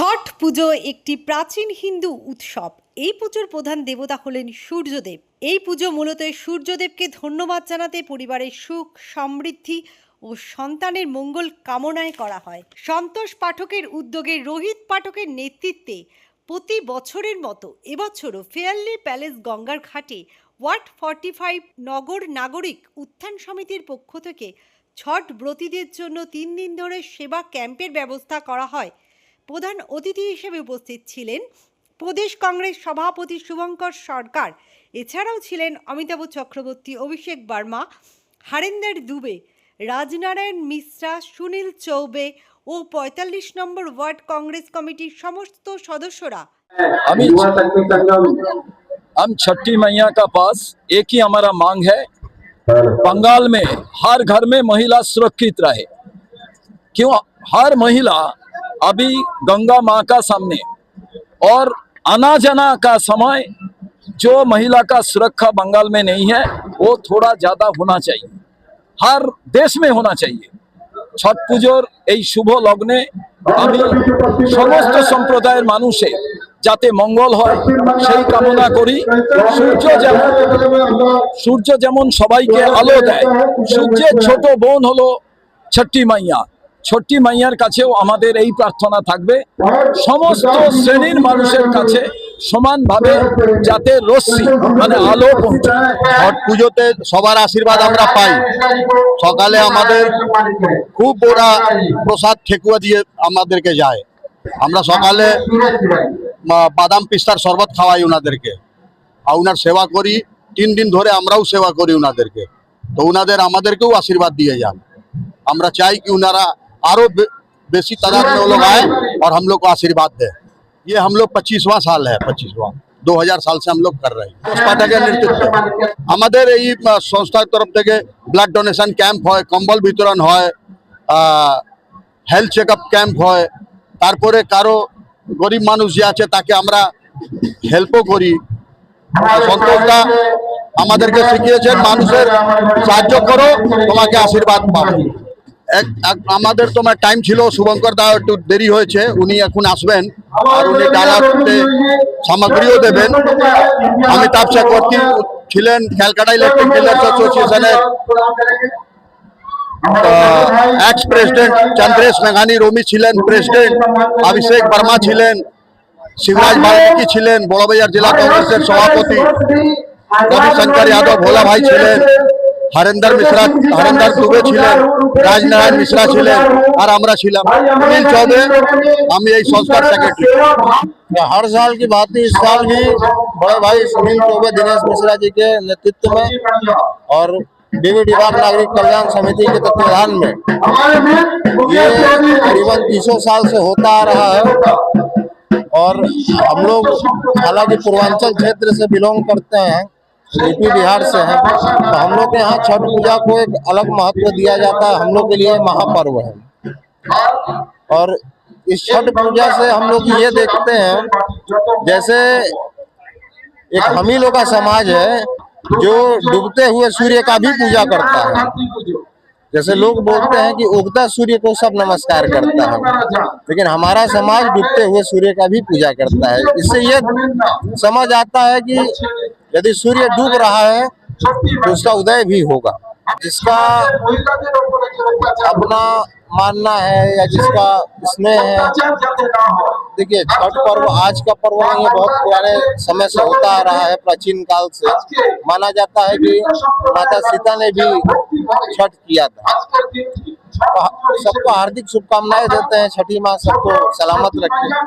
ছট পুজো একটি প্রাচীন হিন্দু উৎসব এই পুজোর প্রধান দেবতা হলেন সূর্যদেব এই পুজো মূলত সূর্যদেবকে ধন্যবাদ জানাতে পরিবারের সুখ সমৃদ্ধি ও সন্তানের মঙ্গল কামনায় করা হয় সন্তোষ পাঠকের উদ্যোগে রোহিত পাঠকের নেতৃত্বে প্রতি বছরের মতো এবছরও ফেয়ারলি প্যালেস গঙ্গার ঘাটে ওয়ার্ড ফর্টি ফাইভ নগর নাগরিক উত্থান সমিতির পক্ষ থেকে ছট ব্রতীদের জন্য তিন দিন ধরে সেবা ক্যাম্পের ব্যবস্থা করা হয় প্রধান অতিথি হিসেবে উপস্থিত ছিলেন প্রদেশ কংগ্রেস সভাপতি শুভঙ্কর সরকার এছাড়াও ছিলেন অমিতাভ চক্রবর্তী অভিষেক বর্মা হারেন্দার দুবে রাজনারায়ণ মিশ্রা সুনীল চৌবে ও পঁয়তাল্লিশ নম্বর ওয়ার্ড কংগ্রেস কমিটির সমস্ত সদস্যরা আমি हम छठी मैया का पास एक ही हमारा मांग है बंगाल में हर घर में महिला सुरक्षित रहे क्यों हर महिला अभी गंगा माँ का सामने और अनाजना का समय जो महिला का सुरक्षा बंगाल में नहीं है वो थोड़ा ज्यादा होना चाहिए हर देश में होना चाहिए छठ पुजोर यही शुभ लग्ने अभी समस्त संप्रदाय मानुषे जाते मंगल हो से कमना करी सूर्य जेमन सूर्य जेमन सबाई के आलो दे सूर्य छोट बन हलो छठी मैया ছট্টি মাইয়ার কাছেও আমাদের এই প্রার্থনা থাকবে সমস্ত শ্রেণীর মানুষের কাছে সমানভাবে যাতে রশ্মি মানে আলো পৌঁছে ছট পুজোতে সবার আশীর্বাদ আমরা পাই সকালে আমাদের খুব ওরা প্রসাদ ঠেকুয়া দিয়ে আমাদেরকে যায় আমরা সকালে বাদাম পিস্তার শরবত খাওয়াই ওনাদেরকে আর ওনার সেবা করি তিন দিন ধরে আমরাও সেবা করি ওনাদেরকে তো ওনাদের আমাদেরকেও আশীর্বাদ দিয়ে যান আমরা চাই কি ওনারা आरो देसी तारांनो लगाए और हम लोग को आशीर्वाद दे ये हम लोग 25 वा साल है 25 वा 2000 साल से हम लोग कर रहे हमাদের এই সংস্থা তরফ থেকে ব্লাড ডোনেশন ক্যাম্প হয় কম্বল বিতরণ হয় হেলথ চেকআপ ক্যাম্প হয় তারপরে কারো গরিব মানুষে আছে تاکہ আমরা হেল্প করি সততা আমাদেরকে শিখিয়েছে মানুষের সাহায্য করো তোমাকে আশীর্বাদ পাবে আমাদের তোমার মানে টাইম ছিল শুভঙ্কর দা একটু দেরি হয়েছে উনি এখন আসবেন আর উনি ডালাতে সামগ্রীও দেবেন অমিতাভ চক্রবর্তী ছিলেন ক্যালকাটা ইলেকট্রিক ডিলার্স অ্যাসোসিয়েশনের এক্স প্রেসিডেন্ট চন্দ্রেশ মেঘানি রমি ছিলেন প্রেসিডেন্ট অভিষেক বর্মা ছিলেন শিবরাজ বাল্মীকি ছিলেন বড়বাজার জেলা কংগ্রেসের সভাপতি রবিশঙ্কর যাদব ভোলা ভাই ছিলেন हरेंद्र मिश्रा हरेंद्र दुबे ছিলেন রাজনারায়ণ মিশ্রা चौबे हम यही संस्कार सेक्रेटरी तो हर साल की बात इस साल भी बड़े भाई सुनील चौबे दिनेश मिश्रा जी के नेतृत्व में और देवी नागरिक कल्याण समिति के तत्वाधान में ये करीबन तीसों साल से होता आ रहा है और हम लोग हालांकि पूर्वांचल क्षेत्र से बिलोंग करते हैं यूपी बिहार से है तो हम लोग के यहाँ छठ पूजा को एक अलग महत्व दिया जाता है हम लोग के लिए महापर्व है और इस छठ पूजा से हम लोग ये देखते हैं जैसे एक हम ही लोग का समाज है जो डूबते हुए सूर्य का भी पूजा करता है जैसे लोग बोलते हैं कि उगता सूर्य को सब नमस्कार करता है लेकिन हमारा समाज डूबते हुए सूर्य का भी पूजा करता है इससे ये समझ आता है कि यदि सूर्य डूब रहा है तो उसका उदय भी होगा जिसका अपना मानना है या जिसका स्नेह है देखिए छठ पर्व आज का पर्व नहीं है बहुत पुराने समय से होता आ रहा है प्राचीन काल से माना जाता है कि माता सीता ने भी छठ किया था सबको हार्दिक शुभकामनाएं देते हैं छठी माँ सबको सलामत रखें